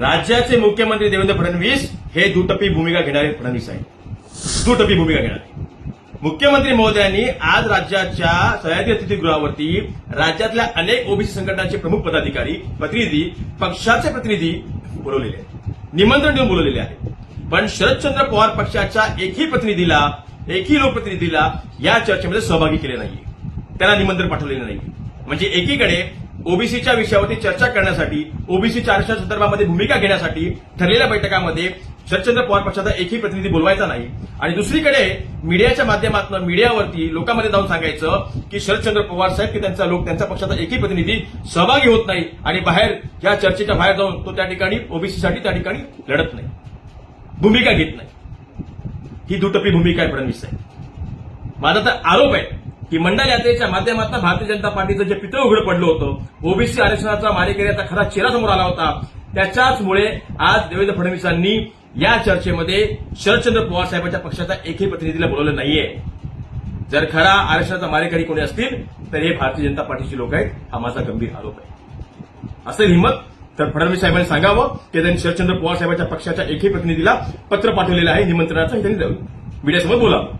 राज्याचे मुख्यमंत्री देवेंद्र फडणवीस हे दुटप्पी भूमिका घेणारे फडणवीस आहेत. दुटप्पी भूमिका घेणारे. मुख्यमंत्री महोदयांनी आज राज्याच्या सह्याद्री अतिथीगृहावरती राज्यातल्या अनेक ओबीसी संघटनांचे प्रमुख पदाधिकारी प्रतिनिधी पक्षाचे प्रतिनिधी बोलवलेले आहेत. निमंत्रण देऊन बोलवलेले आहेत. पण शरदचंद्र पवार पक्षाच्या एकही प्रतिनिधीला एकही लोकप्रतिनिधीला या चर्चेमध्ये सहभागी केले नाही त्यांना निमंत्रण पाठवलेलं नाही म्हणजे एकीकडे ओबीसीच्या विषयावरती चर्चा करण्यासाठी ओबीसीच्या आरक्षण संदर्भामध्ये भूमिका घेण्यासाठी ठरलेल्या बैठकामध्ये शरदचंद्र पवार पक्षाचा एकही प्रतिनिधी बोलवायचा नाही. आणि दुसरीकडे मीडियाच्या माध्यमातून मीडियावरती लोकांमध्ये जाऊन सांगायचं की शरदचंद्र पवार साहेब की त्यांचा लोक त्यांचा पक्षाचा एकही प्रतिनिधी सहभागी होत नाही आणि बाहेर या चर्चेच्या बाहेर जाऊन तो त्या ठिकाणी ओबीसीसाठी त्या ठिकाणी लढत नाही. भूमिका घेत नाही. ही दुटप्पी भूमिका आहे फडणवीस साहेब. माझा तर आरोप आहे की मंडल यात्रेच्या माध्यमातून भारतीय जनता पार्टीचं जे पितळ उघडं पडलं होतं ओबीसी आरक्षणाचा मारेकऱ्याचा खरा चेहरा समोर आला होता. त्याच्याचमुळे आज देवेंद्र फडणवीसांनी या चर्चेमध्ये शरदचंद्र पवार साहेबांच्या पक्षाचा एकही प्रतिनिधीला बोलवलं नाहीये. जर खरा आरक्षणाचा मारेकरी कोणी असतील तर हे भारतीय जनता पार्टीचे लोक आहेत हा माझा गंभीर आरोप आहे. असेल हिंमत तर फडणवीस साहेबांनी सांगावं की त्यांनी शरदचंद्र पवार साहेबांच्या पक्षाच्या एकही प्रतिनिधीला पत्र पाठवलेलं आहे निमंत्रणाचं त्यांनी मीडियासमोर बोलावं.